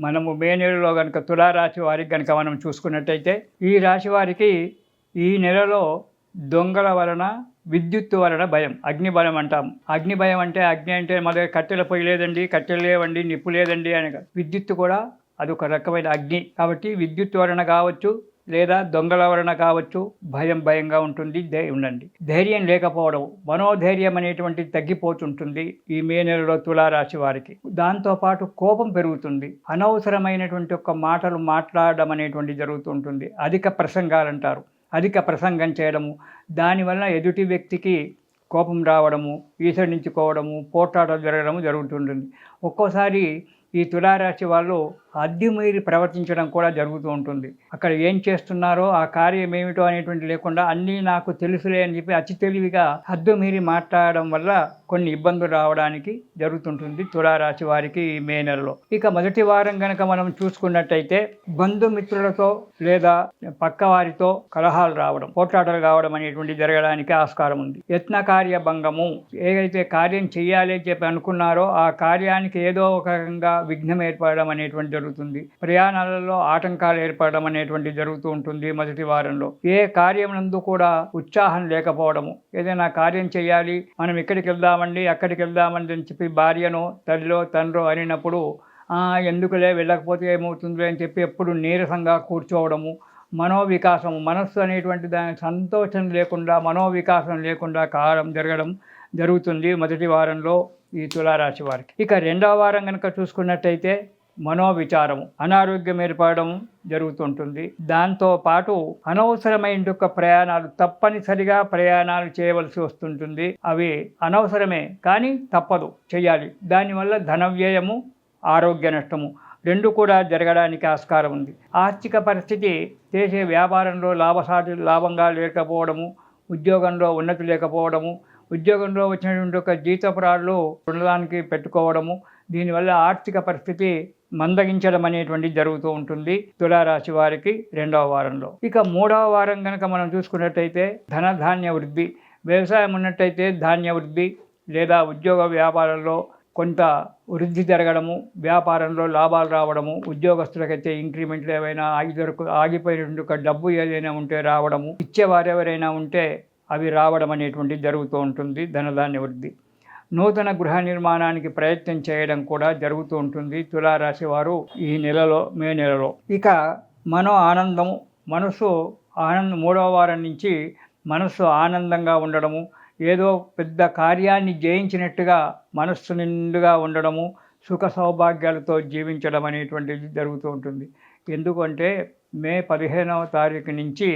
మనము మే నెలలో కనుక తులారాశి వారికి కనుక మనం చూసుకున్నట్టయితే ఈ రాశి వారికి ఈ నెలలో దొంగల వలన విద్యుత్తు వలన భయం అగ్ని భయం అంటాం. అగ్ని భయం అంటే అగ్ని అంటే మన దగ్గర కట్టెల పొయ్యి లేదండి కట్టెలు లేవండి నిప్పు లేదండి అని విద్యుత్తు కూడా అదొక రకమైన అగ్ని. కాబట్టి విద్యుత్ వలన కావచ్చు లేదా దొంగల వలన కావచ్చు భయం భయంగా ఉంటుంది ధై ఉండండి. ధైర్యం లేకపోవడం మనోధైర్యం అనేటువంటిది తగ్గిపోతుంటుంది ఈ మే నెలలో తులారాశి వారికి. దాంతోపాటు కోపం పెరుగుతుంది. అనవసరమైనటువంటి ఒక మాటలు మాట్లాడడం అనేటువంటి జరుగుతుంటుంది. అధిక ప్రసంగాలు అంటారు అధిక ప్రసంగం చేయడము దానివల్ల ఎదుటి వ్యక్తికి కోపం రావడము ఈసడించుకోవడము పోట్లాటలు జరగడము జరుగుతుంటుంది. ఒక్కోసారి ఈ తులారాశి వాళ్ళు అద్దెమీరి ప్రవర్తించడం కూడా జరుగుతూ ఉంటుంది. అక్కడ ఏం చేస్తున్నారో ఆ కార్యం ఏమిటో అనేటువంటి లేకుండా అన్నీ నాకు తెలుసులే అని చెప్పి అతి తెలివిగా హద్దుమీరి మాట్లాడడం వల్ల కొన్ని ఇబ్బందులు రావడానికి జరుగుతుంటుంది తులారాశి వారికి ఈ మే నెలలో. ఇక మొదటి వారం కనుక మనం చూసుకున్నట్టయితే బంధుమిత్రులతో లేదా పక్క వారితో కలహాలు రావడం పోట్లాటలు కావడం అనేటువంటి జరగడానికి ఆస్కారం ఉంది. యత్న కార్య భంగము ఏదైతే కార్యం చేయాలి అని చెప్పి అనుకున్నారో ఆ కార్యానికి ఏదో ఒక రకంగా విఘ్నం ఏర్పడడం అనేటువంటి జరుగుతుంది. ప్రయాణాలలో ఆటంకాలు ఏర్పడడం అనేటువంటి జరుగుతూ ఉంటుంది మొదటి వారంలో. ఏ కార్యమునందు కూడా ఉత్సాహం లేకపోవడము. ఏదైనా కార్యం చేయాలి మనం ఇక్కడికి వెళ్దామండి అక్కడికి వెళ్దామని అని చెప్పి భార్యనో తల్లిలో తండ్రో అనినప్పుడు ఎందుకులే వెళ్ళకపోతే ఏమవుతుందో? అని చెప్పి ఎప్పుడు నీరసంగా కూర్చోవడము. మనోవికాసం మనస్సు అనేటువంటి దాని సంతోషం లేకుండా మనోవికాసం లేకుండా కారం జరగడం జరుగుతుంది మొదటి వారంలో ఈ తులారాశి వారికి. ఇక రెండవ వారం కనుక చూసుకున్నట్టయితే మనోవిచారము అనారోగ్యం ఏర్పడడం జరుగుతుంటుంది. దాంతో పాటు అనవసరమైన యొక్క ప్రయాణాలు తప్పనిసరిగా ప్రయాణాలు చేయవలసి వస్తుంటుంది. అవి అనవసరమే కానీ తప్పదు చేయాలి దానివల్ల ధన వ్యయము ఆరోగ్య నష్టము రెండు కూడా జరగడానికి ఆస్కారం ఉంది. ఆర్థిక పరిస్థితి చేసే వ్యాపారంలో లాభసాటి లాభంగా లేకపోవడము ఉద్యోగంలో ఉన్నతి లేకపోవడము ఉద్యోగంలో వచ్చినటువంటి ఒక జీతపురాళ్ళు ఉండడానికి పెట్టుకోవడము దీనివల్ల ఆర్థిక పరిస్థితి మందగించడం అనేటువంటి జరుగుతూ ఉంటుంది తులారాశి వారికి రెండవ వారంలో. ఇక మూడవ వారం కనుక మనం చూసుకున్నట్టయితే ధనధాన్య వృద్ధి వ్యవసాయం ఉన్నట్టయితే ధాన్య వృద్ధి లేదా ఉద్యోగ వ్యాపారంలో కొంత వృద్ధి జరగడము వ్యాపారంలో లాభాలు రావడము ఉద్యోగస్తులకైతే ఇంక్రిమెంట్లు ఏవైనా ఆగి దొరకు ఆగిపోయినటువంటి ఒక డబ్బు ఏదైనా ఉంటే రావడము ఇచ్చేవారు ఎవరైనా ఉంటే అవి రావడం అనేటువంటి జరుగుతూ ఉంటుంది ధనధాన్య వృద్ధి. నూతన గృహ నిర్మాణానికి ప్రయత్నం చేయడం కూడా జరుగుతూ ఉంటుంది తులారాశి వారు ఈ నెలలో మే నెలలో. ఇక మనో ఆనందము మనసు ఆనందం మూడవ వారం నుంచి మనస్సు ఆనందంగా ఉండడము ఏదో పెద్ద కార్యాన్ని జయించినట్టుగా మనస్సు నిండుగా ఉండడము సుఖ సౌభాగ్యాలతో జీవించడం అనేటువంటిది జరుగుతూ ఉంటుంది. ఎందుకంటే మే పదిహేనవ తారీఖు నుంచి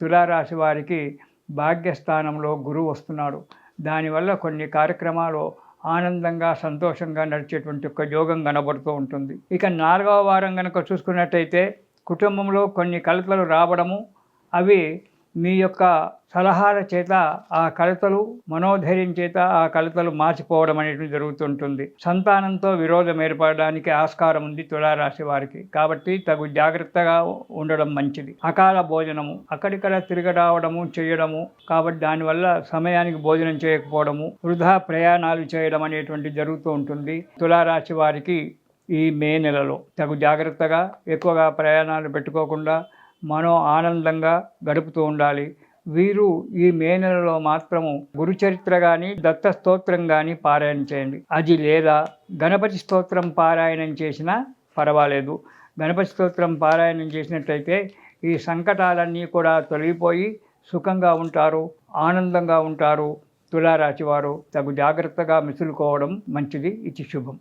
తులారాశి వారికి భాగ్యస్థానంలో గురువు వస్తున్నాడు. దానివల్ల కొన్ని కార్యక్రమాలు ఆనందంగా సంతోషంగా నడిచేటువంటి ఒక యోగం కనబడుతూ ఉంటుంది. ఇక నాలుగవ వారం కనుక చూసుకున్నట్టయితే కుటుంబంలో కొన్ని కలతలు రావడము అవి మీ యొక్క సలహాల చేత ఆ కలతలు మనోధైర్యం చేత ఆ కలతలు మార్చిపోవడం అనేది జరుగుతుంటుంది. సంతానంతో విరోధం ఏర్పడడానికి ఆస్కారం ఉంది తులారాశి వారికి. కాబట్టి తగు జాగ్రత్తగా ఉండడం మంచిది. అకాల భోజనము అక్కడిక్కడ తిరగడావడము చేయడము కాబట్టి దానివల్ల సమయానికి భోజనం చేయకపోవడము వృధా ప్రయాణాలు చేయడం అనేటువంటి జరుగుతూ ఉంటుంది తులారాశి వారికి ఈ మే నెలలో. తగు జాగ్రత్తగా ఎక్కువగా ప్రయాణాలు పెట్టుకోకుండా మనో ఆనందంగా గడుపుతూ ఉండాలి. వీరు ఈ మే నెలలో మాత్రము గురుచరిత్ర కానీ దత్త స్తోత్రం కానీ పారాయణ చేయండి. అది లేదా గణపతి స్తోత్రం పారాయణం చేసినా పర్వాలేదు. గణపతి స్తోత్రం పారాయణం చేసినట్లయితే ఈ సంకటాలన్నీ కూడా తొలగిపోయి సుఖంగా ఉంటారు ఆనందంగా ఉంటారు. తులారాశి వారు తగు జాగ్రత్తగా మిసులుకోవడం మంచిది. ఇది శుభం.